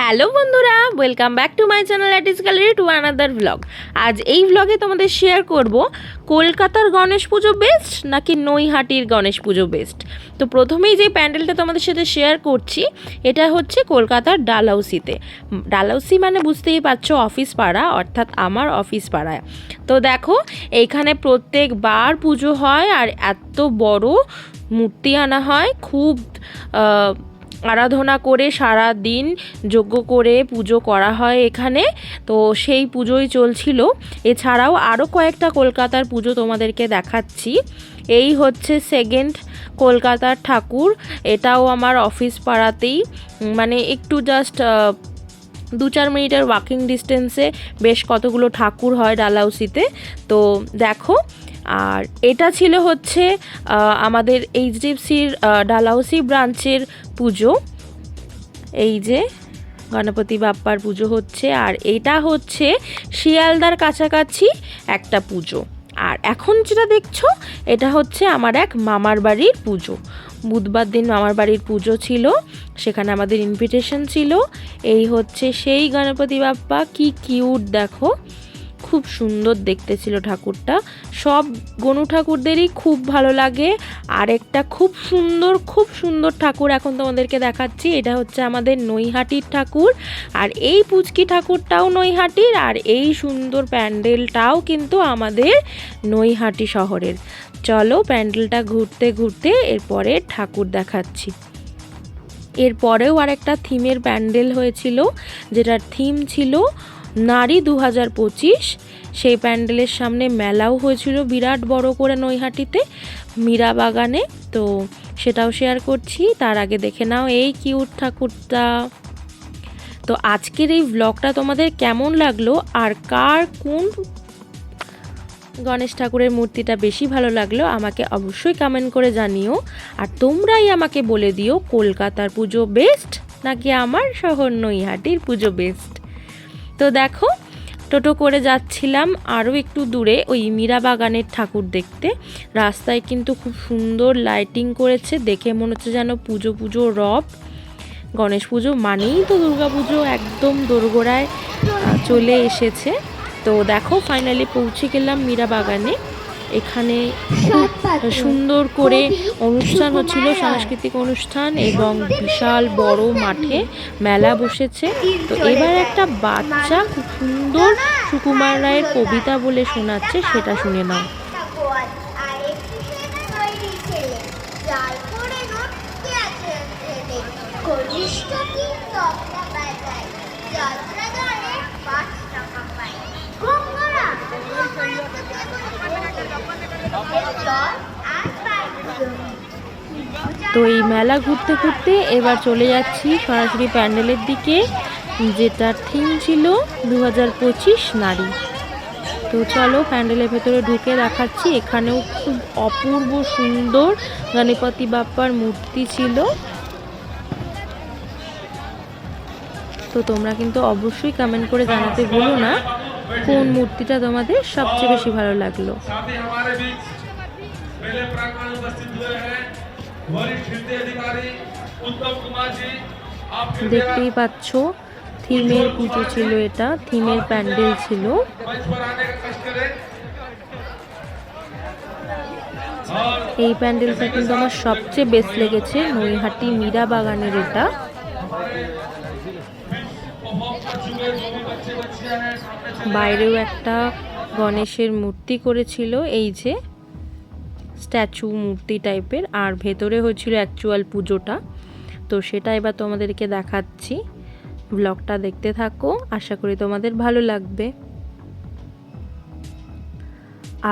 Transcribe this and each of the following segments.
Hello বন্ধুরা welcome back to my channel at is gallery to another blog আজ এই ব্লগে তোমাদের শেয়ার করব, কলকাতার গণেশ পুজো বেস্ট নাকি নৈহাটির গণেশ পুজো বেস্ট তো প্রথমেই যে প্যান্ডেলটা তোমাদের সাথে শেয়ার করছি, এটা হচ্ছে কলকাতার ডালাউসিতে ডালাউসি মানে বুঝতেই পারছ অফিস পাড়া, অর্থাৎ আমার অফিস পাড়ায়। তো দেখো, এইখানে প্রত্যেকবার পুজো হয় আর এত বড় মূর্তি আনা হয়, খুব আরাধনা করে সারা দিন যজ্ঞ করে পুজো করা হয় এখানে। তো সেই পুজোই চলছিল। এছাড়াও আরও কয়েকটা কলকাতার পুজো তোমাদেরকে দেখাচ্ছি। এই হচ্ছে সেকেন্ড কলকাতার ঠাকুর। এটাও আমার অফিস পাড়াতেই। মানে একটু জাস্ট দু চার মিনিটের ওয়াকিং ডিস্টেন্সে বেশ কতগুলো ঠাকুর হয় ডালাউসিতে তো দেখো আর এটা ছিল হচ্ছে আমাদের এইচডিএফসির ডালাউসি ব্রাঞ্চের পুজো। এই যে গণপতি বাপ্পার পুজো হচ্ছে, আর এটা হচ্ছে শিয়ালদার কাছাকাছি একটা পুজো। আর এখন যেটা দেখছ, এটা হচ্ছে আমার এক মামার বাড়ির পুজো। বুধবার দিন মামার বাড়ির পুজো ছিল, সেখানে আমাদের ইনভিটেশন ছিল। এই হচ্ছে সেই গণপতি বাপ্পা, কি কিউট দেখো। খুব সুন্দর দেখতে ছিল ঠাকুরটা। সব গনু ঠাকুরদেরই খুব ভালো লাগে। আর একটা খুব সুন্দর খুব সুন্দর ঠাকুর এখন তোমাদেরকে দেখাচ্ছি। এটা হচ্ছে আমাদের নৈহাটির ঠাকুর। আর এই পুচকি ঠাকুরটাও নৈহাটির, আর এই সুন্দর প্যান্ডেলটাও কিন্তু আমাদের নৈহাটি শহরের। চলো প্যান্ডেলটা ঘুরতে ঘুরতে এরপরে ঠাকুর দেখাচ্ছি। এরপরেও আর একটা থিমের প্যান্ডেল হয়েছিল, যেটার থিম ছিল নারী দু হাজার পঁচিশ। সেই প্যান্ডেলের সামনে মেলাও হয়েছিল বিরাট বড় করে নৈহাটিতে, মীরা বাগানে। তো সেটাও শেয়ার করছি, তার আগে দেখে নাও এই কিউট ঠাকুরটা। তো আজকের এই ব্লগটা তোমাদের কেমন লাগল? আর কার কোন গণেশ ঠাকুরের মূর্তিটা বেশি ভালো লাগল? আমাকে অবশ্যই কমেন্ট করে জানিও। আর তোমরাই আমাকে বলে দিও, কলকাতার পুজো বেস্ট নাকি আমার শহর নৈহাটির পুজো বেস্ট তো দেখো, টোটো করে যাচ্ছিলাম আরও একটু দূরে ওই মীরা বাগানের ঠাকুর দেখতে। রাস্তায় কিন্তু খুব সুন্দর লাইটিং করেছে, দেখে মনে হচ্ছে যেন পুজো পুজো রব। গণেশ পুজো মানেই তো দুর্গা পুজো, একদম দোরগোড়ায় চলে এসেছে। তো দেখো ফাইনালি পৌঁছে গেলাম মীরা বাগানে। এখানে খুব সুন্দর করে অনুষ্ঠান হচ্ছিল সাংস্কৃতিক অনুষ্ঠান এবং বিশাল বড় মাঠে মেলা বসেছে। তো এবার একটা বাচ্চা খুব সুন্দর সুকুমার রায়ের কবিতা বলে শোনাচ্ছে সেটা শুনে নাও। তো এই মেলা ঘুরতে ঘুরতে এবার চলে যাচ্ছি সরাসরি প্যান্ডেলের দিকে, যেটার থিম ছিল দু হাজার পঁচিশ নারী। তো চলো প্যান্ডেলের ভেতরে ঢুকে দেখাচ্ছি, এখানেও খুব অপূর্ব সুন্দর গণপতি বাপ্পার মূর্তি ছিল। তো তোমরা কিন্তু অবশ্যই কমেন্ট করে জানাতে ভুলো না, কোন মূর্তিটা তোমাদের সবচেয়ে বেশি ভালো লাগল। দেখতেই পাচ্ছ থিমের পুজো ছিল এটা থিমের প্যান্ডেল ছিল। এই প্যান্ডেলটা কিন্তু আমার সবচেয়ে বেস্ট লেগেছে নৈহাটি মীরা বাগানের এটা। বাইরেও একটা গণেশের মূর্তি করেছিল এই যে। স্ট্যাচু, মূর্তি টাইপের, আর ভেতরে হয়েছিল অ্যাকচুয়াল পুজোটা। তো সেটা এবার তোমাদেরকে দেখাচ্ছি। ব্লগটা দেখতে থাকো, আশা করি তোমাদের ভালো লাগবে।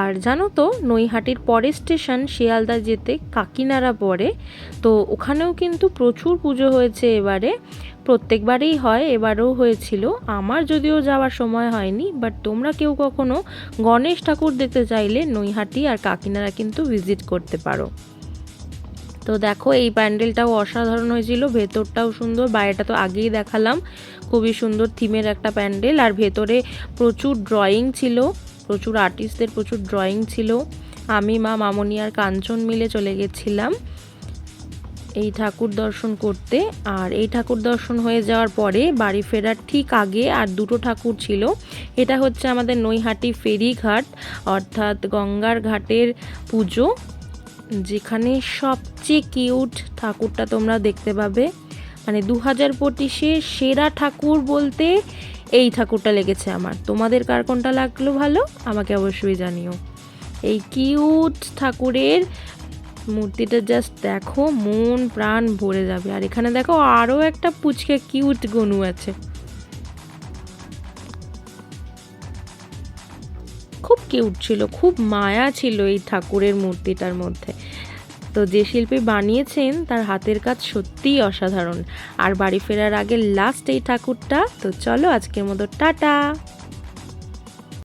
আর জানো তো, নৈহাটির পরের স্টেশন শিয়ালদা যেতে কাকিনাড়া পড়ে, তো ওখানেও কিন্তু প্রচুর পুজো হয়েছে এবারে। প্রত্যেকবারেই হয়, এবারেও হয়েছিল। আমার যদিও যাওয়ার সময় হয়নি বাট তোমরা কেউ কখনো গণেশ ঠাকুর দেখতে চাইলে নৈহাটি আর কাকিনাড়া কিন্তু ভিজিট করতে পারো। তো দেখো, এই প্যান্ডেলটাও অসাধারণ হয়েছিল, ভেতরটাও সুন্দর, বাইরেটা তো আগেই দেখালাম। খুবই সুন্দর থিমের একটা প্যান্ডেল, আর ভেতরে প্রচুর ড্রয়িং ছিল। প্রচুর আর্টিস্টদের প্রচুর ড্রয়িং ছিল। আমি, মা, মামনি আর কাঞ্চন মিলে চলে গেছিলাম এই ঠাকুর দর্শন করতে। আর এই ঠাকুর দর্শন হয়ে যাওয়ার পরে বাড়ি ফেরার ঠিক আগে আর দুটো ঠাকুর ছিল। এটা হচ্ছে আমাদের নৈহাটি ফেরিঘাট অর্থাৎ গঙ্গার ঘাটের পুজো, যেখানে সবচেয়ে কিউট ঠাকুরটা তোমরা দেখতে পাবে। মানে দু হাজার পঁচিশে সেরা ঠাকুর বলতে এই ঠাকুরটা লেগেছে আমার। তোমাদের কার কোনটা লাগল ভালো? আমাকে অবশ্যই জানিও। এই কিউট ঠাকুরের মূর্তিটা জাস্ট দেখো, মন প্রাণ ভরে যাবে। আর এখানে দেখো আরও একটা পুচকে কিউট গনু আছে। খুব কিউট ছিল, খুব মায়া ছিল এই ঠাকুরের মূর্তিটার মধ্যে। তো যে শিল্পী বানিয়েছেন, তার হাতের কাজ সত্যিই অসাধারণ। আর বাড়ি ফেরার আগে লাস্ট এই ঠাকুরটা, তো চলো আজকের মতো, টাটা!